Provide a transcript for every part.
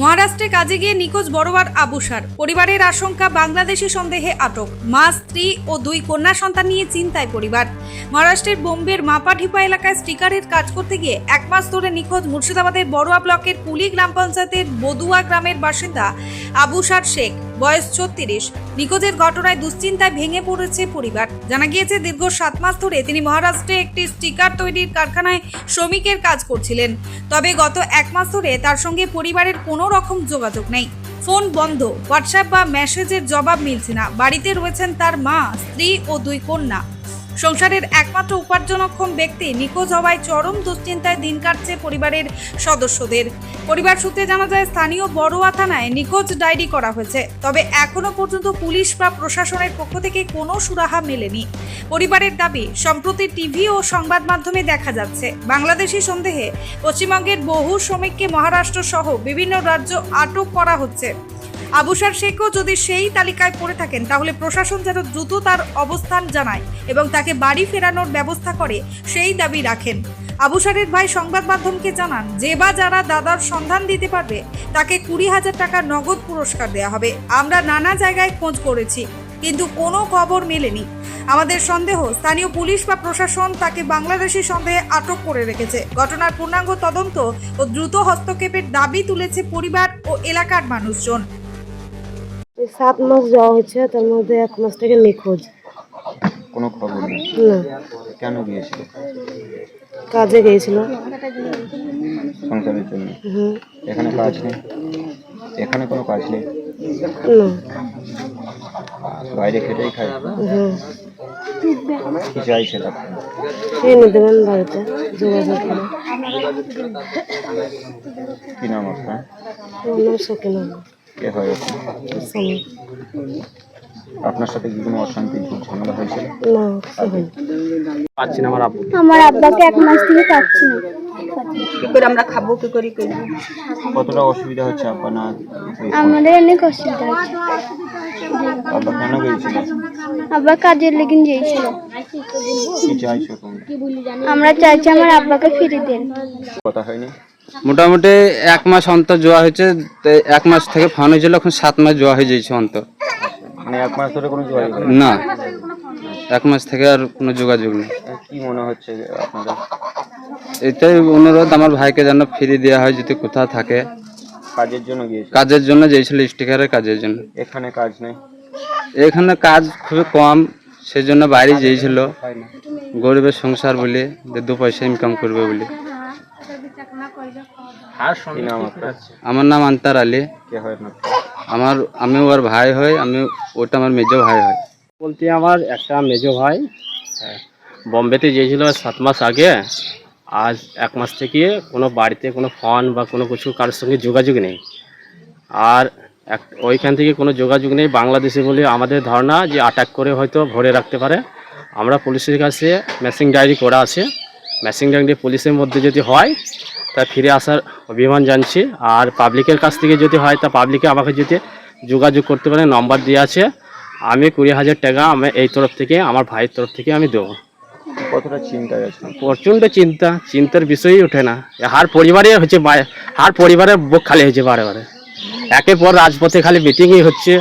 মহারাষ্ট্রে কাজে গিয়ে নিখোঁজ বড়োয়ার আবুসার পরিবারের আশঙ্কা, বাংলাদেশি সন্দেহে আটক। মা, স্ত্রী ও দুই কন্যা সন্তান নিয়ে চিন্তায় পরিবার। মহারাষ্ট্রের বোম্বের মাপাঢিপা এলাকায় স্টিকারের কাজ করতে গিয়ে এক মাস ধরে নিখোঁজ মুর্শিদাবাদের বড়ুয়া ব্লকের কুলি গ্রাম পঞ্চায়েতের বদুয়া গ্রামের বাসিন্দা আবুসার শেখ। বয়স ছত্রিশ। নিখোঁজের ঘটনায় দুশ্চিন্তায় ভেঙে পড়েছে পরিবার। জানা গিয়েছে, দীর্ঘ সাত মাস ধরে তিনি মহারাষ্ট্রে একটি স্টিকার তৈরির কারখানায় শ্রমিকের কাজ করছিলেন। তবে গত এক মাস ধরে তার সঙ্গে পরিবারের কোনো রকম যোগাযোগ নেই। ফোন বন্ধ, হোয়াটসঅ্যাপ বা মেসেজের জবাব মিলছে না। বাড়িতে রয়েছেন তার মা, স্ত্রী ও দুই কন্যা। সংসারের একমাত্র উপার্জনক্ষম ব্যক্তি নিখোঁজ হওয়ায় চরম দুশ্চিন্তায় দিন কাটছে পরিবারের সদস্যদের। পরিবার সূত্রে জানা যায়, স্থানীয় বড়োয়া থানায় নিখোঁজ ডায়েরি করা হয়েছে। তবে এখনও পর্যন্ত পুলিশ বা প্রশাসনের পক্ষ থেকে কোনো সুরাহা মেলেনি। পরিবারের দাবি, সম্প্রতি টিভি ও সংবাদ মাধ্যমে দেখা যাচ্ছে, বাংলাদেশি সন্দেহে পশ্চিমবঙ্গের বহু শ্রমিককে মহারাষ্ট্র সহ বিভিন্ন রাজ্য আটক করা হচ্ছে। আবুসার শেখও যদি সেই তালিকায় পড়ে থাকেন, তাহলে প্রশাসন যেন দ্রুত তার অবস্থান জানায় এবং তাকে বাড়ি ফেরানোর ব্যবস্থা করে সেই দাবি রাখেন। আবুসারের ভাই সংবাদ মাধ্যমকে জানান, যে বা যারা দাদার সন্ধান দিতে পারবে, তাকে কুড়ি হাজার টাকা নগদ পুরস্কার দেওয়া হবে। আমরা নানা জায়গায় খোঁজ করেছি, কিন্তু কোনো খবর মেলেনি। আমাদের সন্দেহ, স্থানীয় পুলিশ বা প্রশাসন তাকে বাংলাদেশি সন্দেহে আটক করে রেখেছে। ঘটনার পূর্ণাঙ্গ তদন্ত ও দ্রুত হস্তক্ষেপের দাবি তুলেছে পরিবার ও এলাকার মানুষজন। সাত মাস যাওয়া হচ্ছে তার মধ্যে এক মাস থেকে নিখোঁজ। কোনো খবর নেই? না। কেন গিয়েছিল? কাজে গিয়েছিল। সংসারের জন্য? এখানে কাজ নেই? এখানে কোনো কাজ নেই? না। বাইরে খেটেই হুম। কি চাইছে আপনি? এনে দেবেন বাড়িতে যোগাযোগ করে। কি নাম আপনার? আমার নাম কে হয়? আপনার সাথে কি কোনো অশান্তি ঝামেলা হয়েছে পাচ্ছি না আমার আব্বু। আমার আব্বাকে এক মাস থেকে পাচ্ছি না। কি করে আমরা খাব কি করে কি কতটা অসুবিধা হচ্ছে আব্বা না? আমাদের অনেক অসুবিধা হচ্ছে। আব্বা কেন গিয়েছিল? আব্বা কাজের লেগে গিয়েছিল। কি চাইছো তোমরা আমরা চাইছি আমার আব্বাকে ফিরে দেন। কথা হয়নি? মোটামুটি এক মাস অন্তর জোয়া হয়েছে এক মাস থেকে ফান হয়েছিল এখন সাত মাস জোয়া হয়ে যাচ্ছে অন্তর। মানে এক মাস ধরে কোনো যোগাযোগ না এক মাস থেকে আর কোনো যোগাযোগ নেই। কি মনে হচ্ছে আপনাদের? এটাই অনুরোধ আমার ভাইকে যেন ফিরিয়ে দেওয়া হয় যদি কোথাও থাকে। কাজের জন্য গিয়েছিল কাজের জন্য যেছিল স্টিকারের কাজের জন্য। এখানে কাজ নেই? এখানে কাজ খুবই কম সেজন্য বাইরে যেয়েছিল গরিবের সংসার বলে যে দু পয়সা ইনকাম করবে বলে। আমার নাম আন্তার আলী। কে হয় আমার আমি ওর ভাই হই আমি ওটা আমার মেজো ভাই হয়। বলতে আমার একটা মেজো ভাই। হ্যাঁ, বম্বেতে গিয়েছিল সাত মাস আগে। আজ এক মাস থেকে কোনো বাড়িতে কোনো ফোন বা কোনো কিছু কারোর সঙ্গে যোগাযোগ নেই। আর এক ওইখান থেকে কোনো যোগাযোগ নেই বাংলাদেশে বলে আমাদের ধারণা যে আটাক করে হয়তো ভরে রাখতে পারে। আমরা পুলিশের কাছে ম্যাসিং ডায়েরি করা আছে। ম্যাসিং ডায়েরি পুলিশের মধ্যে যদি হয় তা ফিরে আসার অভিমান জানছি। আর পাবলিকের কাছ থেকে যদি হয় তা পাবলিকে আমাকে যদি যোগাযোগ করতে পারে নম্বর দেওয়া আছে। আমি কুড়ি হাজার টাকা আমি এই তরফ থেকে আমার ভাইয়ের তরফ থেকে আমি দেবো। কতটা আছেন প্রচণ্ড চিন্তা। চিন্তার বিষয়ই ওঠে না। হার পরিবারে হচ্ছে হার পরিবারের বুক খালি হয়েছে বারে বারে। একের পর রাজপথে খালি মিটিংই হচ্ছে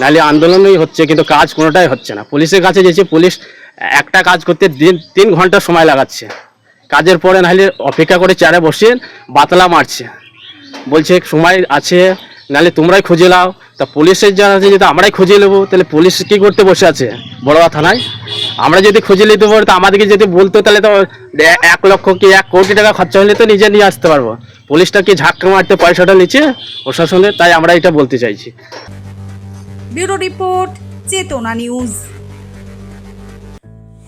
নাহলে আন্দোলনই হচ্ছে কিন্তু কাজ কোনোটাই হচ্ছে না। পুলিশের কাছে যেছে পুলিশ একটা কাজ করতে দিন তিন ঘণ্টা সময় লাগাচ্ছে। কাজের পরে নাহলে অপেক্ষা করে চেয়ারে বসে বাতলা মারছে। বলছে, সময় আছে নাহলে তোমরাই খুঁজে নাও। তা পুলিশের জানা আছে যদি আমরাই খুঁজে নেব, তাহলে পুলিশ কি করতে বসে আছে বড়োয়া থানায়? আমরা যদি খুঁজে নিতে পারি, তো আমাদেরকে যদি বলতো, তাহলে তো এক লক্ষ কি এক কোটি টাকা খরচা হলে তো নিজে নিয়ে আসতে পারব। পুলিশটা কি ঝাঁকটা মারতে পয়সাটা নিচ্ছে প্রশাসনের তাই আমরা এটা বলতে চাইছি। Bureau report, Chetana news.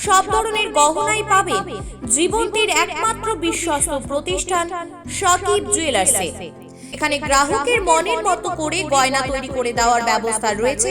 সব ধরনের গহনাই পাবে জীবন্তীর একমাত্র বিশ্বস্ত প্রতিষ্ঠান সকিব জুয়েলার্সে এখানে গ্রাহকের মনের মতো করে গয়না তৈরি করে দেওয়ার ব্যবস্থা রয়েছে